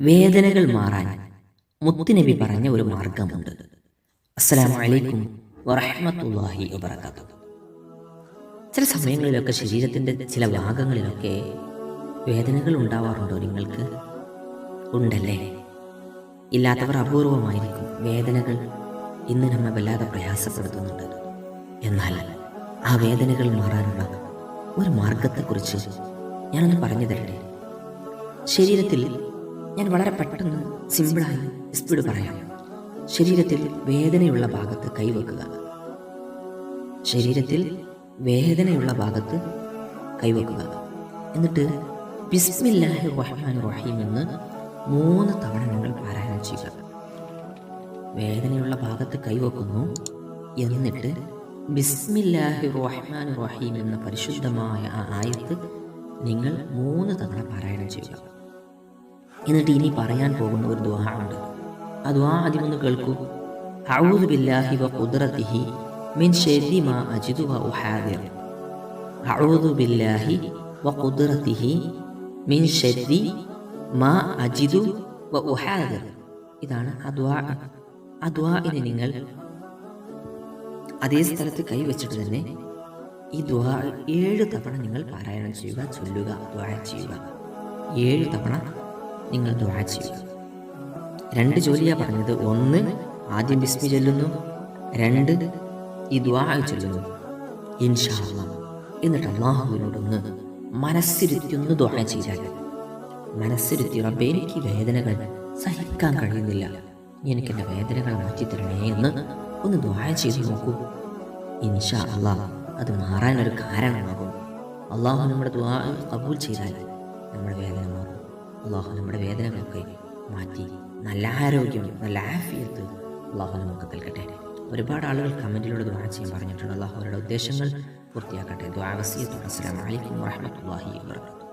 വേദനകൾ മാറാൻ മുത്തുനബി പറഞ്ഞ ഒരു മാർഗമുണ്ട്. അസ്സലാമു അലൈക്കും വറഹ്മത്തുള്ളാഹി വബറകാതുഹു. ചില സമയങ്ങളിലൊക്കെ ശരീരത്തിന്റെ ചില ഭാഗങ്ങളിലൊക്കെ വേദനകൾ ഉണ്ടാവാറുണ്ടോ നിങ്ങൾക്ക്? ഉണ്ടല്ലേ? ഇല്ലാത്തവർ അപൂർവമായിരിക്കും വേദനകൾ ഇന്ന് നമ്മെ വല്ലാതെ പ്രയാസപ്പെടുത്തുന്നുണ്ട്. എന്നാൽ ആ വേദനകൾ മാറാനുള്ള ഒരു മാർഗത്തെക്കുറിച്ച് ഞാനൊന്ന് പറഞ്ഞു തരട്ടെ ശരീരത്തിൽ ഞാൻ വളരെ പെട്ടെന്ന് സിമ്പിളായി സ്പീഡ് പറയാം. ശരീരത്തിൽ വേദനയുള്ള ഭാഗത്ത് കൈവെക്കുക. ശരീരത്തിൽ വേദനയുള്ള ഭാഗത്ത് കൈവെക്കുക. എന്നിട്ട് ബിസ്മില്ലാഹി റഹ്മാൻ റഹീം എന്ന് മൂന്ന് തവണ നിങ്ങൾ പാരായണം ചെയ്യുക. വേദനയുള്ള ഭാഗത്ത് കൈവെക്കുന്നു. എന്നിട്ട് ബിസ്മില്ലാഹി റഹ്മാൻ റഹീം എന്ന പരിശുദ്ധമായ ആ ആയത്ത് നിങ്ങൾ മൂന്ന് തവണ പാരായണം ചെയ്യുക. എന്നിട്ട് ഇനി പറയാൻ പോകുന്ന ഒരു ദ്വാ ഉണ്ട്. ആ ദ്വാ ആദ്യം ഒന്ന് കേൾക്കൂ. അഊദു ബില്ലാഹി വ ഖുദ്റതിഹി മിൻ ശർരി മാ അജിദു വ ഉഹാദിർ. അഊദു ബില്ലാഹി വ ഖുദ്റതിഹി മിൻ ശർരി മാ അജിദു വ ഉഹാദിർ. ഇതാണ് ആ ദ്വാ ആ ദ്വാഇനെ നിങ്ങൾ അതേ സ്ഥലത്ത് കൈവച്ചിട്ട് തന്നെ ഈ ദ്വാ ഏഴ് തവണ നിങ്ങൾ പാരായണം ചെയ്യുക ചൊല്ലുക ദ്വാ ചെയ്യുക. ഏഴ് തവണ നിങ്ങൾ ദ്വാ ചെയ്യുക രണ്ട് ജോലിയാണ് പറഞ്ഞത്. ഒന്ന് ആദ്യം ബിസ്മി ചൊല്ലുന്നു. രണ്ട് ഈ ദ്വാ ചൊല്ലുന്നു. ഇൻഷാ അല്ലാ എന്നിട്ട് അള്ളാഹുവിനോടൊന്ന് മനസ്സിരുത്തി ഒന്ന് ദ്വാ ചെയ്താൽ. മനസ്സിരുത്തി റബ്ബെ എനിക്ക് വേദനകൾ സഹിക്കാൻ കഴിയുന്നില്ല. എനിക്ക് എന്റെ വേദനകൾ മാറ്റിത്തരണേ എന്ന് ഒന്ന് ദ്വാ ചെയ്ത് നോക്കൂ. ഇൻഷാ അള്ളാ അത് മാറാനൊരു കാരണമാകും. അള്ളാഹു നമ്മുടെ ദ്വാ കബൂൽ ചെയ്താൽ നമ്മുടെ വേദന അള്ളാഹു നമ്മുടെ വേദനകളൊക്കെ മാറ്റി നല്ല ആരോഗ്യം നല്ല ആഫിയത്ത് അള്ളാഹു നമുക്ക് നൽകട്ടെ. ഒരുപാട് ആളുകൾ കമന്റിലൂടെ ദ്വാ ചെയ്യാൻ പറഞ്ഞിട്ടുണ്ട്. അള്ളാഹു അവരുടെ ഉദ്ദേശങ്ങൾ പൂർത്തിയാക്കട്ടെ. ദ്വാവസിയത്തോടെ അസ്സലാമു അലൈക്കും വറഹ്മത്തുള്ളാഹി വബറകാതുഹു.